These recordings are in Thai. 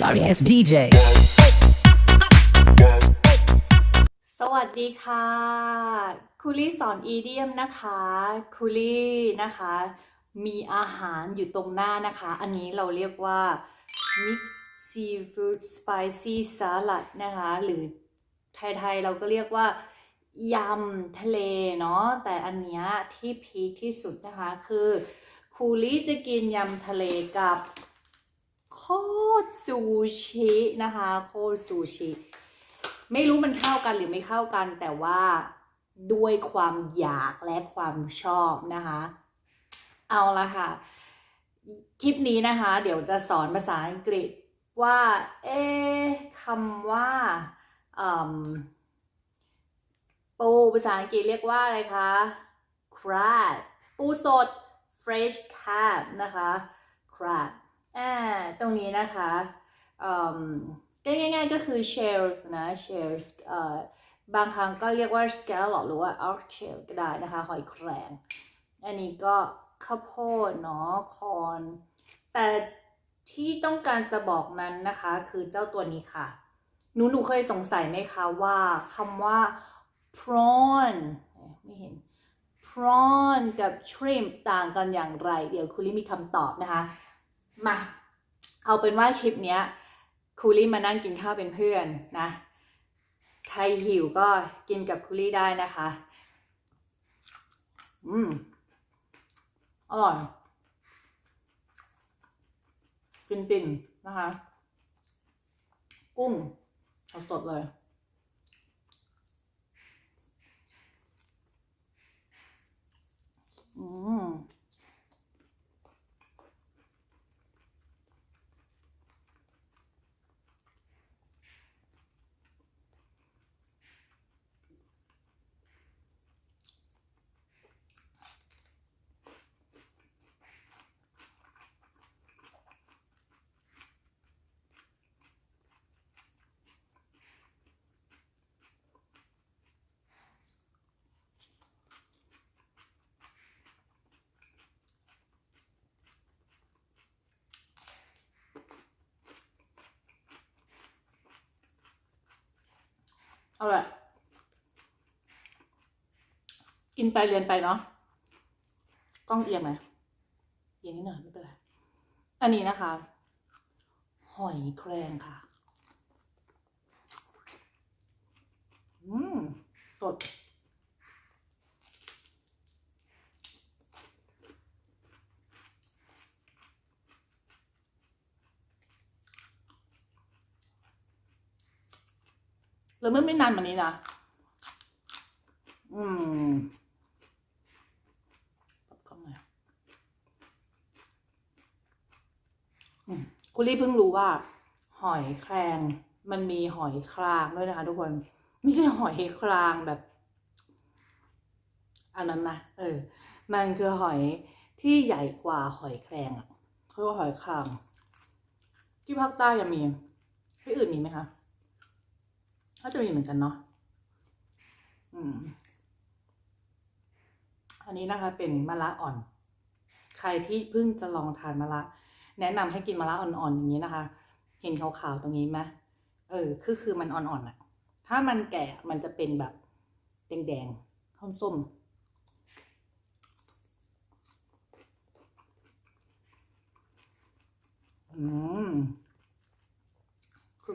sorry ass DJ. สวัสดีค่ะคุลี่สอนอีเดียมนะคะคุลี่นะคะ มีอาหารอยู่ตรงหน้านะคะ อันนี้เราเรียกว่า mixed seafood spicy salad นะคะ หรือไทยๆเราก็เรียกว่ายำทะเลเนาะแต่อันเนี้ยที่พีคที่สุดนะคะคือคูลี่จะกินยำทะเลกับ ตรซูชินะคะ โคตรซูชิ ไม่รู้มันเข้ากันหรือไม่เข้ากัน แต่ว่าด้วยความอยากและความชอบนะคะ เอาละค่ะ คลิปนี้นะคะ เดี๋ยวจะสอนภาษาอังกฤษว่า เอ๊คำว่าปูภาษาอังกฤษเรียกว่าอะไรคะ crab ปูสด fresh crab นะคะ crab อ่าตรงนี้นะคะก็ง่ายๆก็คือ shells นะ shells บางครั้งก็เรียกว่า scallop หรือว่า arch shell ก็ได้นะคะ หอยแครงอันนี้ก็ข้าวโพดเนาะคอน แต่ที่ต้องการจะบอกนั้นนะคะ คือเจ้าตัวนี้ค่ะ หนูหนูเคยสงสัยไหมคะว่าคำว่า prawn ไม่เห็น prawn กับ shrimp ต่างกันอย่างไร เดี๋ยวคุณลิมีคำตอบนะคะ มา เอาเป็นว่าคลิปเนี้ยคูลี่มานั่งกินข้าวเป็นเพื่อนนะ ใครหิวก็กินกับคูลี่ได้นะคะ อืมอร่อยฟินๆนะคะ กุ้งสดๆเลยอืม เอาละกินไปเรียนไปเนาะกล้องเอียงไหมเอียงนิดหน่อยไม่เป็นไรอันนี้นะคะ หอยแครงค่ะ อืม สด แล้วเมื่อไม่นานมานี้นะอืมปรับกล้องหน่อยคุณลี่เพิ่งรู้ว่า หอยแครงมันมีหอยครางด้วยนะคะ ทุกคน ไม่ใช่หอยครางแบบ อันนั้นนะเออ มันคือหอยที่ใหญ่กว่าหอยแครงอะเขาเรียกว่าหอยครางที่ภาคใต้ยังมีที่อื่นมีไหมคะ ถ้าจะมีเหมือนกันเนาะอืม อันนี้นะคะเป็นมะระอ่อน ใครที่เพิ่งจะลองทานมะระแนะนำให้กินมะระอ่อนๆอย่างนี้นะคะ เห็นขาวๆตรงนี้ไหมเออ คือคือมันอ่อนๆอะถ้ามันแก่มันจะเป็นแบบแดงๆส้มๆอืมคือ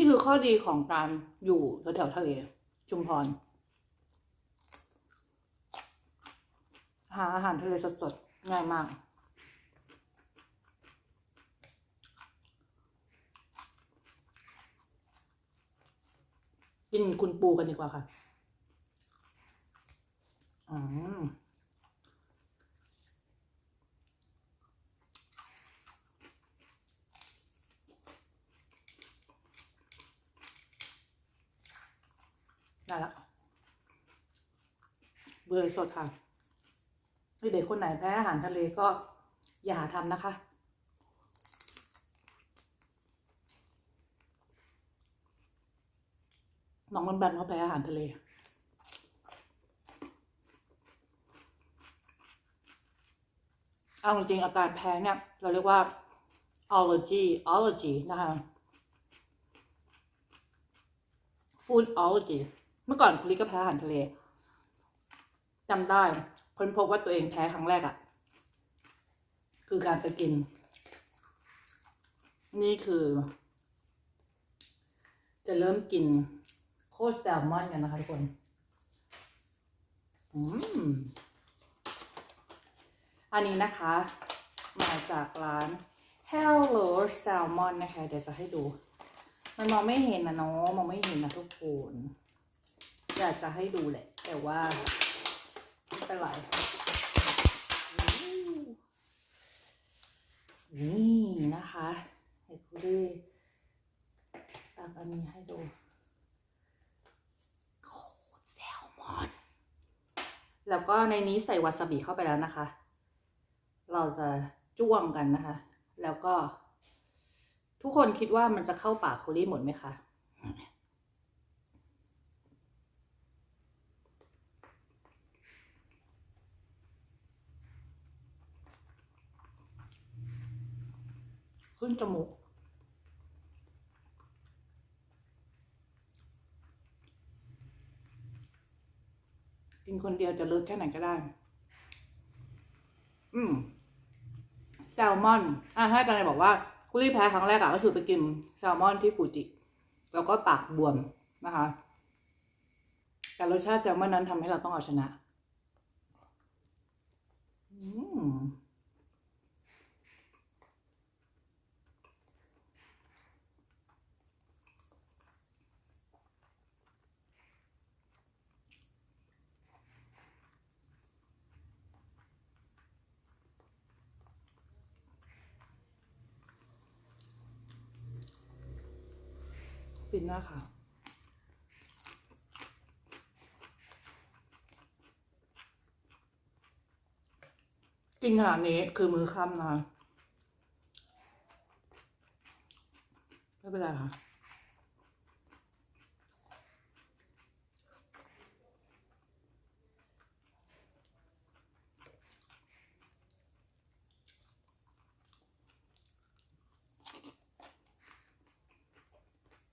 นี่คือข้อดีของการอยู่แถวๆทะเล ชุมพร หาอาหารทะเลสดๆง่ายมาก กินคุณปูกันดีกว่าค่ะ อืม ได้แล้ว เบื่อสดค่ะเด็กคนไหนแพ้อาหารทะเลก็อย่าหาทำนะคะ น้องมันแบนเขาแพ้อาหารทะเลเอาจริงอาการแพ้เนี่ย เราเรียกว่า allergy allergy นะคะ food allergy เมื่อก่อนคุณลิก็แพ้อาหารทะเล จำได้ค้นพบว่าตัวเองแพ้ครั้งแรกอะ่ะ คือการไปกิน นี่คือ จะเริ่มกินโคสแซลมอนกันนะคะทุกคนอืมอันนี้นะคะ มาจากร้าน Hello Salmon นะคะ เดี๋ยวจะให้ดู มันมองไม่เห็นนะเนาะมองไม่เห็นนะทุกคนอยากจะให้ดูแหละ แต่ว่า เป็นไรนี่นะคะเห็ดกูดีตักอันนี้ให้ดูโคตรแซลมอน แล้วก็ในนี้ใส่วาซาบิเข้าไปแล้วนะคะ เราจะจ้วงกันนะคะ แล้วก็ ทุกคนคิดว่ามันจะเข้าปากโคลี่หมดไหมคะ ขึ้นจมูกกินคนเดียวจะเลิศแค่ไหนก็ได้ อืมแซลมอน อะให้กันเลยบอกว่าคุรี่แพ้ครั้งแรกอะก็คือไปกินแซลมอนที่ฟูจิ แล้วก็ปากบวมนะคะ แต่รสชาติแซลมอนนั้นทำให้เราต้องเอาชนะ อืม ฟิ นมากค่ะกินขนาดนี้คือมือค่ำนะไม่เป็นไรค่ะ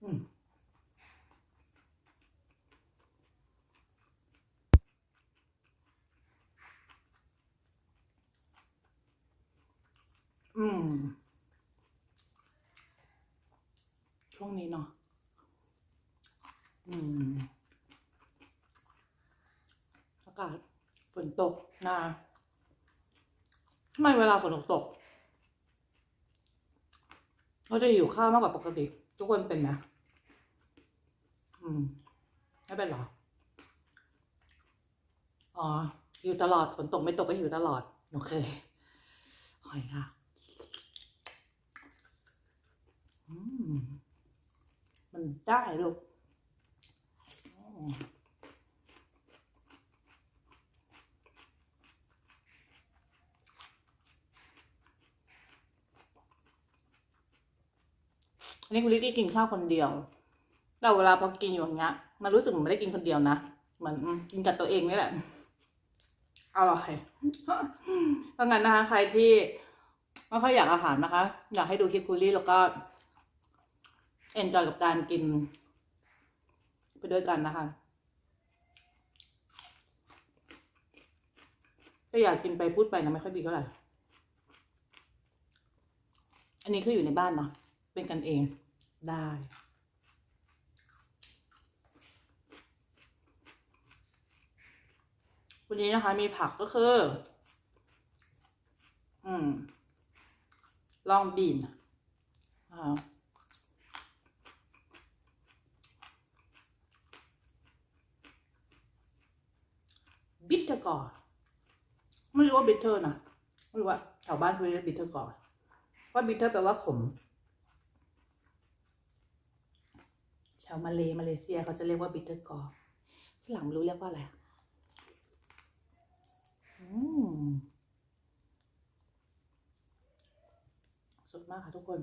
อื อืม ช่วงนี้เนาะ อืม อากาศฝนตกนะทำไมเวลาฝนตกกเขาจะหิวข้าวมากกว่าปกติ ทุกคนเป็นนะ อืม ไม่เป็นหรอ อ๋อหิวตลอด ฝนตกไม่ตกก็หิวตลอด โอเคหอยค่ะ อื มมันได้ลูกอันนี้คุณลิกกี้กินข้าวคนเดียว แต่เวลาพอกินอยู่อย่างเงี้ย มันรู้สึกเหมือนไม่ได้กินคนเดียวนะเหมือนกินกับตัวเองนี่แหละ อร่อยเพราะงั้นนะคะ ใครที่ไม่ค่อยอยากอาหารนะคะ อยากให้ดูคลิปคูลี่แล้วก็ เอนจอยกับการกิน ไปด้วยกันนะคะก็อยากกินไปพูดไปนะไม่ค่อยดีเท่าไหร่ อันนี้คืออยู่ในบ้านเนาะเป็นกันเองได้วันนี้นะคะมีผักก็คือ อืม ลองบีนอ่า บิทเทอร์กอร์ไม่รู้ว่าบิทเทอร์นะไม่รู้ว่าแถวบ้านเขาเรียกบิทเทอร์กอร์ว่าบิทเทอร์แปลว่าขมชาวมาเลมาเลเซียเขาจะเรียกว่าบิทเทอร์กอร์ฝรั่งรู้เรียกว่าอะไรอืมสดมากค่ะทุกคน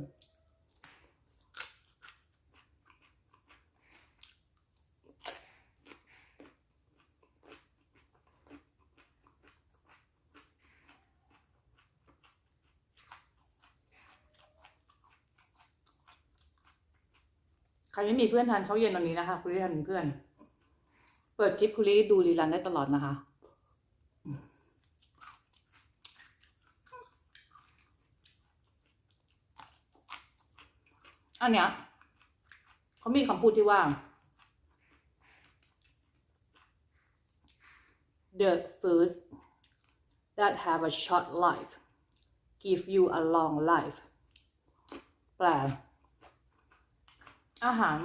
ใครไม่มีเพื่อนทานข้าวเย็นวันนี้นะคะ คุณลี่ทานเป็นเพื่อน เปิดคลิปคุณลี่ดูรีลันได้ตลอดนะคะ อันเนี้ยเขามีคำพูดที่ว่า the food that have a short life give you a long life แปล อาหาร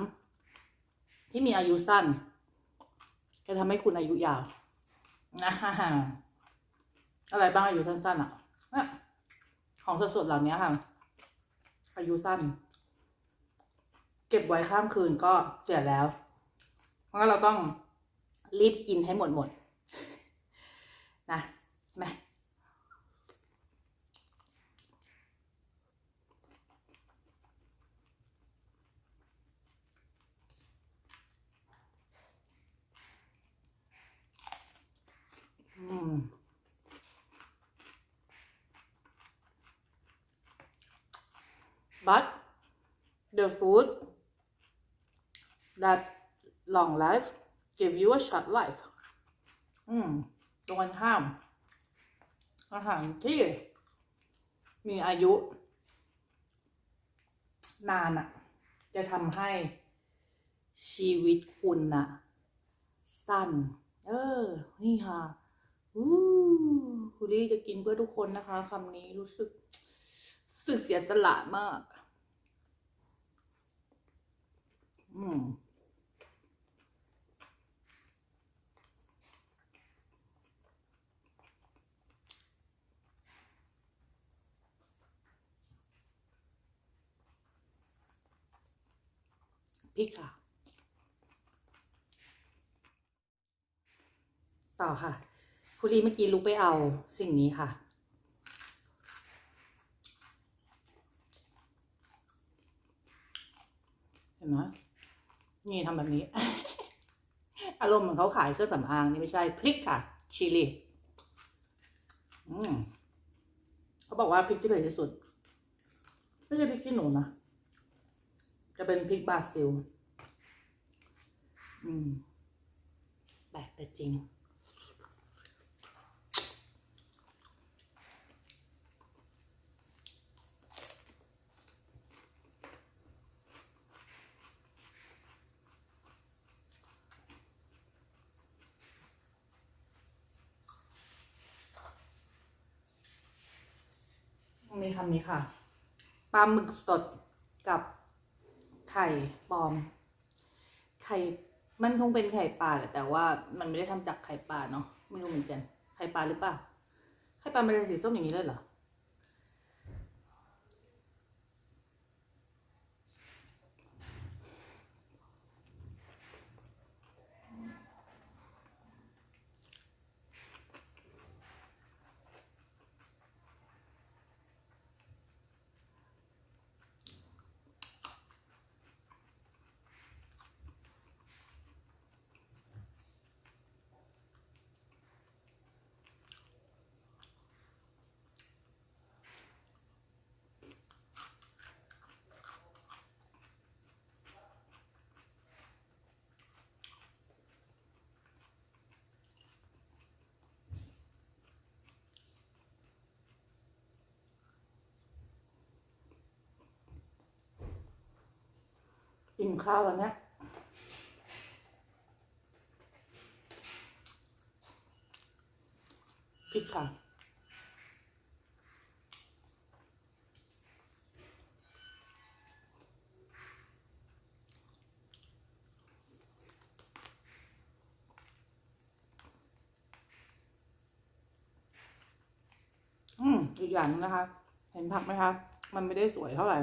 ที่มีอายุสั้น จะทำให้คุณอายุยาวนะฮะอะไรบ้างอายุสั้นๆอะของสดๆเหล่านี้ค่ะ อายุสั้น เก็บไว้ข้ามคืนก็เสียแล้ว เพราะเราต้องรีบกินให้หมดหมดนะไหม but the food that long life give you a short life อืมตรงกันข้าม อาหารที่มีอายุ นานอะจะทำให้ชีวิตคุณน่ะสั้น เออ นี่ค่ะอู้ คุณลี่จะกินเพื่อทุกคนนะคะคำนี้รู้สึกรู้สึกเสียสละมาก อืมพริกค่ะ ต่อค่ะ คุณลีเมื่อกี้ลุกไปเอาสิ่งนี้ค่ะ เห็นไหมนี่ทำแบบนี้ อารมณ์เหมือนเขาขายเครื่องสำอางนี่ไม่ใช่พริกค่ะ ชิลีเขาบอกว่าพริกที่เผ็ดที่สุด ไม่ใช่พริกขี้หนูนะ จะเป็นพริกบราซิล อืมแปลกแต่จริง มี คำนี้ค่ะ ปลาหมึกสดกับไข่ปลอม ไข่ มันคงเป็นไข่ปลาแหละแต่ว่ามันไม่ได้ทำจากไข่ปลาเนาะ ไม่รู้เหมือนกัน ไข่ปลาหรือเปล่า ไข่ปลามันเป็นสีส้มอย่างนี้เลยเหรอ กินข้าวแล้วเนี่ยพริกค่ะอืมอีกอย่างหนึงนะคะ เห็นผักไหมคะ มันไม่ได้สวยเท่าไหร่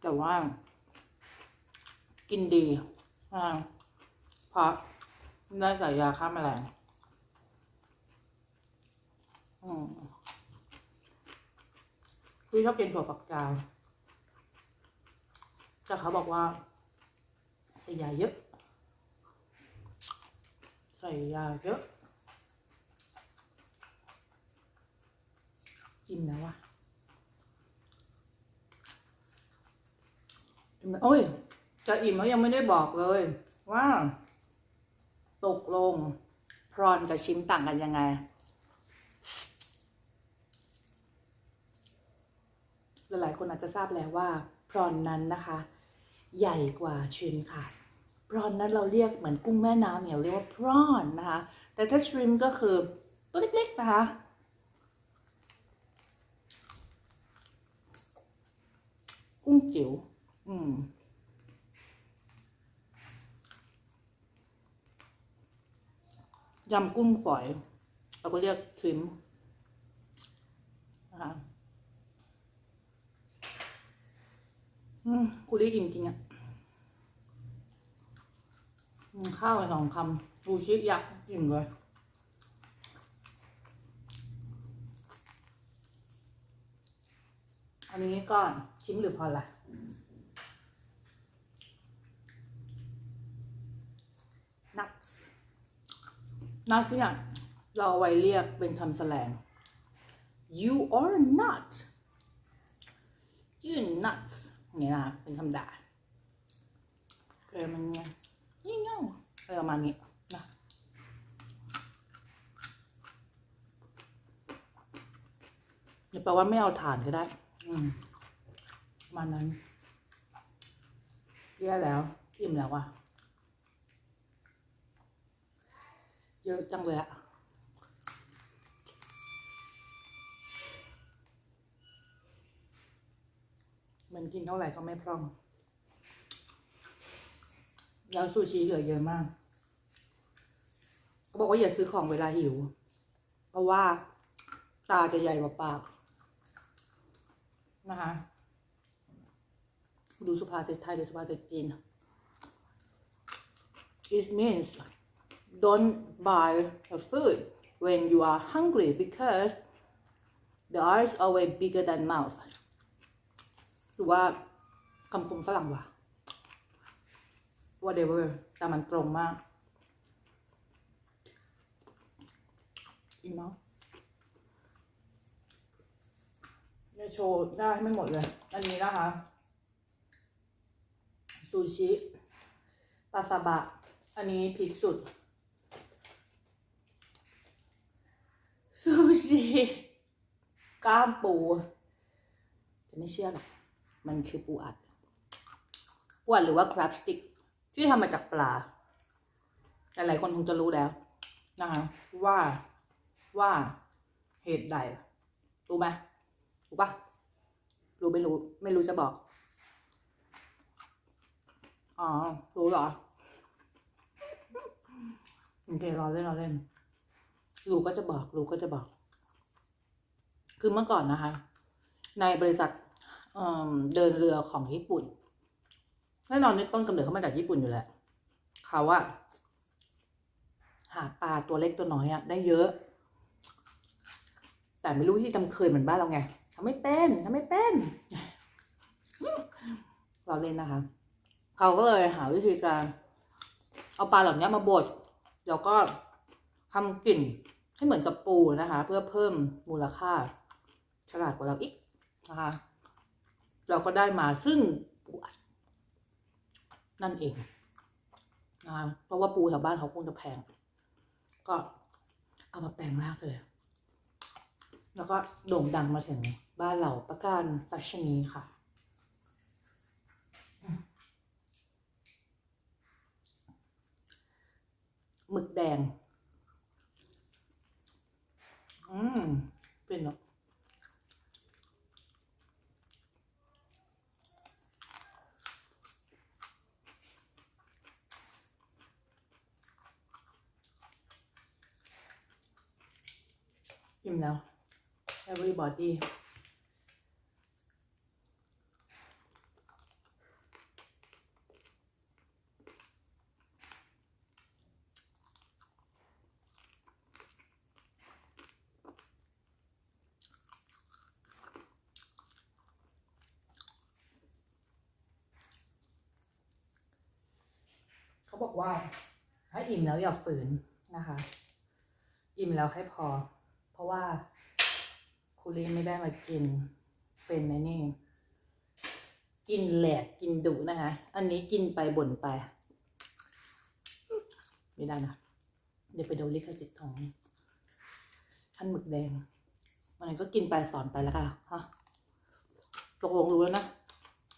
แต่ว่า กินดีอ่าเพราะได้ใส่ยาฆ่าแมลงอืมพี่ชอบกินถั่วฝักยาวแต่เขาบอกว่า ใส่ยาเยอะ ใส่ยาเยอะ กินแล้วะ โอ้ย จะอิ่มแล้วยังไม่ได้บอกเลย ว่า ตกลง พรอนกับชิมต่างกันยังไง หลายๆคนอาจจะทราบแล้วว่า พรอนนั้นนะคะ ใหญ่กว่าชิมค่ะ พรอนนั้นเราเรียกเหมือนกุ้งแม่น้ำเนี่ยเรียกว่าพรอนนะคะ แต่ถ้าชิมก็คือตัวเล็กๆนะคะกุ้งจิ๋ว อืมยำกุ้งฝอยเราก็เรียกทริมนะคะอืมกูได้อิ่มจริงอะ่ะข้าวไปสองคำดูชิยักษ์อิ่มเลยอันนี้ก็ชิมหรือพอละ nuts nuts เนี่ยเราเอาไว้เรียกเป็นคำแสลง you are not you nuts อย่างนี้นะเป็นคำด่าเออมันเนี่ยเง่าอะไรประมาณนี้นะอย่าแปลว่าไม่เอาฐานก็ได้ อืมประมาณนั้นแย่แล้วอิ่มแล้วอะ เยอะจังเลยอะมันกินเท่าไหร่ก็ไม่พร่อง แล้วซูชิเหลือเยอะมาก ก็บอกว่าอย่าซื้อของเวลาหิว เพราะว่าตาจะใหญ่กว่าปาก นะคะ ดูสุภาษิตไทยหรือสุภาษิตจีน it means don't buy the food when you are hungry because the eyes always bigger than mouth หรือว่าคำคมฝรั่งว่ะ whatever แต่มันตรงมากอีกเนาะจะโชว์ได้ไม่หมดเลย อันนี้นะคะซูชิปลาซาบะ อันนี้พริกสุด ซูชิก้ามปู จะไม่เชื่อหรอก มันคือปูอัด ปูอัดหรือว่า crab stick ที่ทำมาจากปลาหลายคนคงจะรู้แล้วนะคะว่าว่าเหตุใด รู้ไหมรู้ปะรู้ไม่รู้ ไม่รู้จะบอก อ๋อ รู้เหรอ โอเครอเล่นรอเล่น ลูกก็จะบอกลูกก็จะบอก คือเมื่อก่อนนะคะ ในบริษัทเเดินเรือของญี่ปุ่นแน่นอนนี่ต้นกำเนิดเขามาจากญี่ปุ่นอยู่แล้วเขาว่าหาปลาตัวเล็กตัวน้อยอะได้เยอะ แต่ไม่รู้ที่ทำเคยเหมือนบ้านเราไงทำไม่เป็นทำไม่เป็นเราเล่นนะคะ เขาก็เลยหาวิธีการเอาปลาเหล่านี้มาบดแล้วก็ทำกลิ่น ให้เหมือนกับปูนะคะ เพื่อเพิ่มมูลค่า ฉลาดกว่าเราอีกนะคะ เราก็ได้มาซึ่งปูอัดนั่นเองนะคะเพราะว่าปูแถวบ้านเขาคงจะแพง ก็เอามาแปลงร่างเลย แล้วก็โด่งดังมาถึงบ้านเราประการตัชนีค่ะหมึกแดง อืมเป็นเนาะอิ่มแล้ว everybody เขาบอกว่า ถ้าอิ่มแล้วอย่าฝืนนะคะ อิ่มแล้วให้พอ เพราะว่าคุรีไม่ได้มากินเป็นในนี่กินแหลกกินดุนะคะ อันนี้กินไปบ่นไป ไม่ได้นะ เดี๋ยวไปดนลิขสิทธิ์ของท่านหมึกแดงมันก็กินไปสอนไปแล้วค่ะฮะตกลงรู้แล้วนะ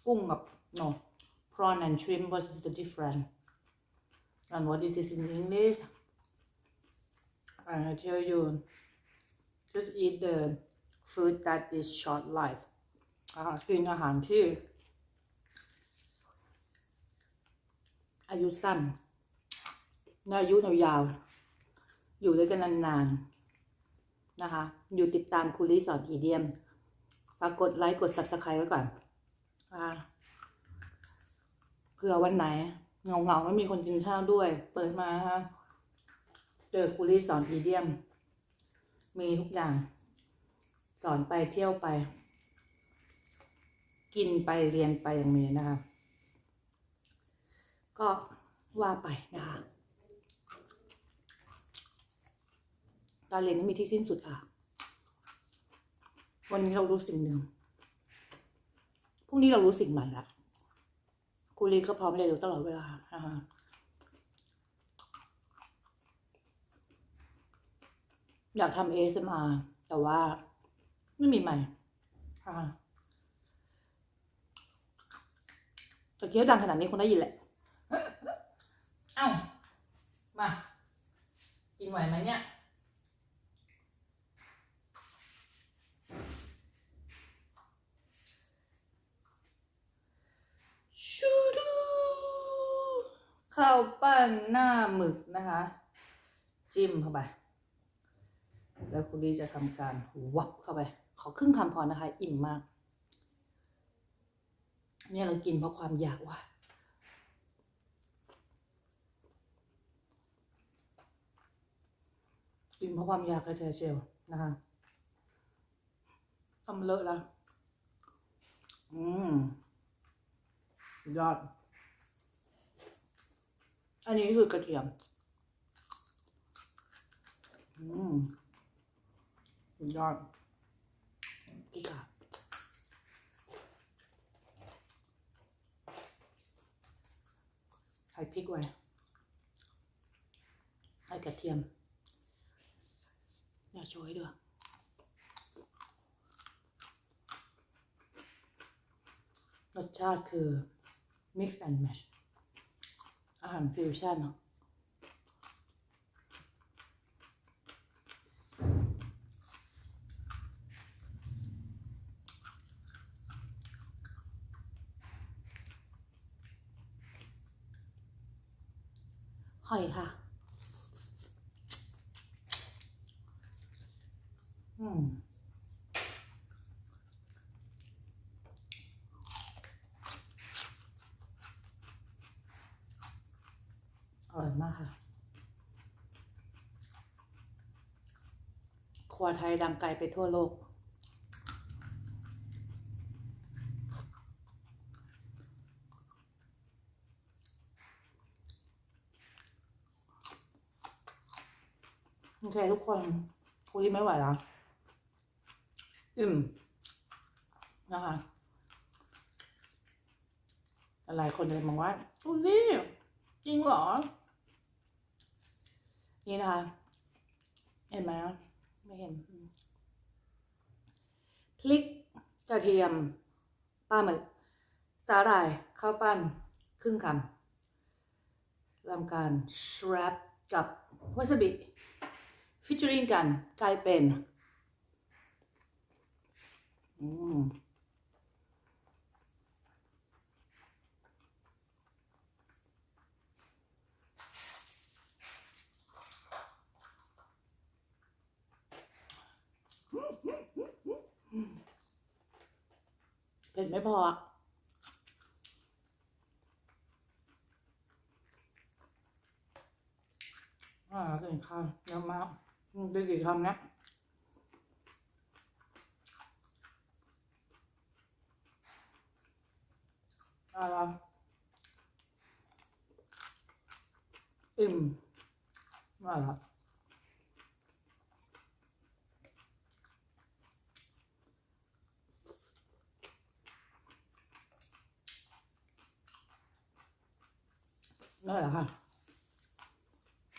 กุ้งกับ no prawn and shrimp was the difference and what it is in English and I tell you just eat the food that is short life กินอาหารที่อายุสั้นและอายุยาว อยู่ด้วยกันนานๆ นะคะ อยู่ติดตามคุรีสอนอีเดียมฝากกดไลค์ กด subscribe ไว้ก่อนอเผื่อวันไหน เงาเงาๆไม่มีคนกินข้าวด้วย เปิดมานะคะเจอคุรีสอนอีเดียม มีทุกอย่าง สอนไปเที่ยวไป กินไปเรียนไปอย่างนี้นะคะ ก็ว่าไปนะคะการเรียนไม่มีที่สิ้นสุดค่ะ วันนี้เรารู้สิ่งหนึ่งพรุ่งนี้เรารู้สิ่งใหม่ละ ครูลีก็พร้อมเรียนรู้ตลอดเวลานะคะอยากทำ ASMR แต่ว่าไม่มีใหม่ค่ะตะเกียบดังขนาดนี้คงได้ยินแหละ เอ้า มา กินไหวไหมเนี่ย ชูดู ข้าวปั้นหน้าหมึกนะคะ จิ้มเข้าไป แล้วคุณลีจะทำการวับเข้าไป ขอครึ่งคำพอนะคะ อิ่มมาก เนี่ยเรากินเพราะความอยากว่ะกินเพราะความอยากเลยเธอเชียวนะคะทำเลอะแล้วอืมยอด อันนี้คือกระเทียม อืมยอดพี่ค่ะใส่พริกไว้ใส่กระเทียมอย่าโชยด้วยรสชาติคือ mix and match อาหารฟิวชั่นเนาะหอยค่ะ อืม อร่อยมากค่ะ ค รัวไทยดังไกลไปทั่วโลก โอเคทุกคนคุยไม่ไหวแล้วอืมนะคะหลายคนเลยมองว่าคุยจริงเหรอ นี่นะคะ เห็นไหม ไม่เห็น พริกกระเทียมปลาหมึก สาหร่ายข้าวปั้น ครึ่งคำทำการสรับกับวาซาบิ ฟิชเจอริงกันกลายเป็น อืม เผ็ดไม่พออะอ่ากินข้าวเยอะมากได้กี่คำเนี้ยอะไรอิ่มอะไร นั่นแหละค่ะ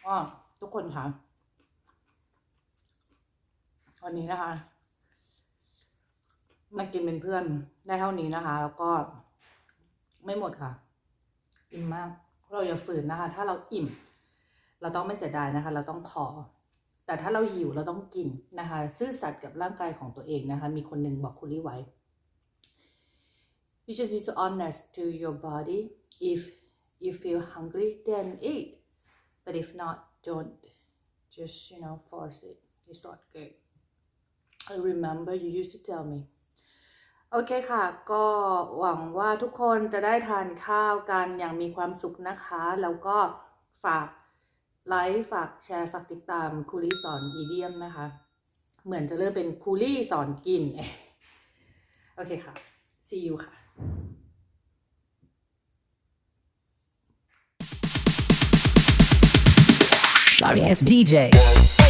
ก็ทุกคนค่ะวันนี้นะคะมากินเป็นเพื่อนได้เท่านี้นะคะ แล้วก็ไม่หมดค่ะ อิ่มมาก เราอย่าฝืนนะคะ ถ้าเราอิ่ม เราต้องไม่เสียดายนะคะ เราต้องพอแต่ถ้าเราหิวเราต้องกินนะคะ ซื่อสัตย์กับร่างกายของตัวเองนะคะ มีคนหนึ่งบอกคุณลี่ไว้ you just need to honest to your body if you feel hungry then eat but if not don't just you know force it it's not good I remember you used to tell me โอเคค่ะ ก็หวังว่าทุกคนจะได้ทานข้าวกันอย่างมีความสุขนะคะ แล้วก็ฝากไลค์ฝากแชร์ฝากติดตามคูลี่สอนอีเดียมนะคะ เหมือนจะเริ่มเป็นคูลี่สอนกิน โอเคค่ะ see you ค่ะ Sorry ass DJ.